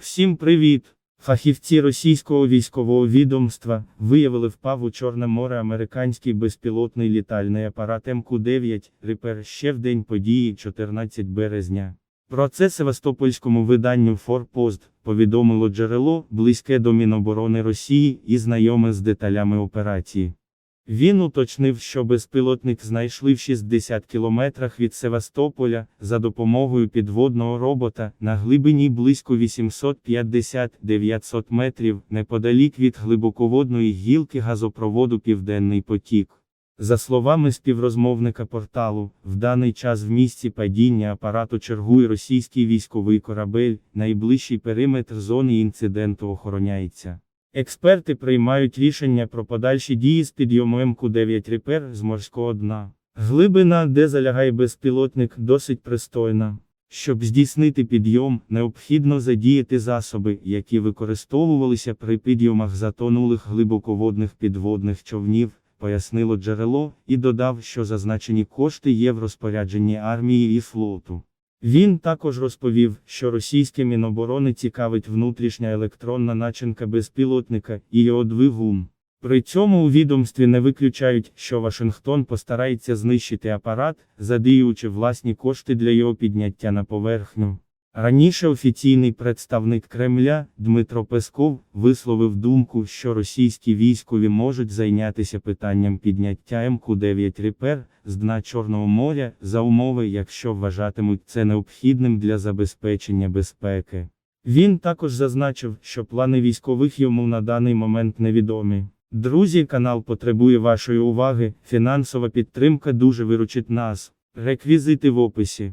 Всім привіт! Фахівці російського військового відомства виявили впав у Чорне море американський безпілотний літальний апарат МК-9 Рипер ще в день події 14 березня. Про це севастопольському виданню Форпост повідомило джерело, близьке до Міноборони Росії і знайоме з деталями операції. Він уточнив, що безпілотник знайшли в 60 кілометрах від Севастополя за допомогою підводного робота на глибині близько 850-900 метрів неподалік від глибоководної гілки газопроводу Південний потік. За словами співрозмовника порталу, в даний час в місці падіння апарату чергує російський військовий корабель, найближчий периметр зони інциденту охороняється. Експерти приймають рішення про подальші дії з підйому МК-9 Ріпер з морського дна. Глибина, де залягає безпілотник, досить пристойна. Щоб здійснити підйом, необхідно задіяти засоби, які використовувалися при підйомах затонулих глибоководних підводних човнів, пояснило джерело, і додав, що зазначені кошти є в розпорядженні армії і флоту. Він також розповів, що російське Міноборони цікавить внутрішня електронна начинка безпілотника і його двигун. При цьому у відомстві не виключають, що Вашингтон постарається знищити апарат, задіюючи власні кошти для його підняття на поверхню. Раніше офіційний представник Кремля Дмитро Песков висловив думку, що російські військові можуть зайнятися питанням підняття МК-9 Ріпер з дна Чорного моря за умови, якщо вважатимуть це необхідним для забезпечення безпеки. Він також зазначив, що плани військових йому на даний момент невідомі. Друзі, канал потребує вашої уваги, фінансова підтримка дуже виручить нас. Реквізити в описі.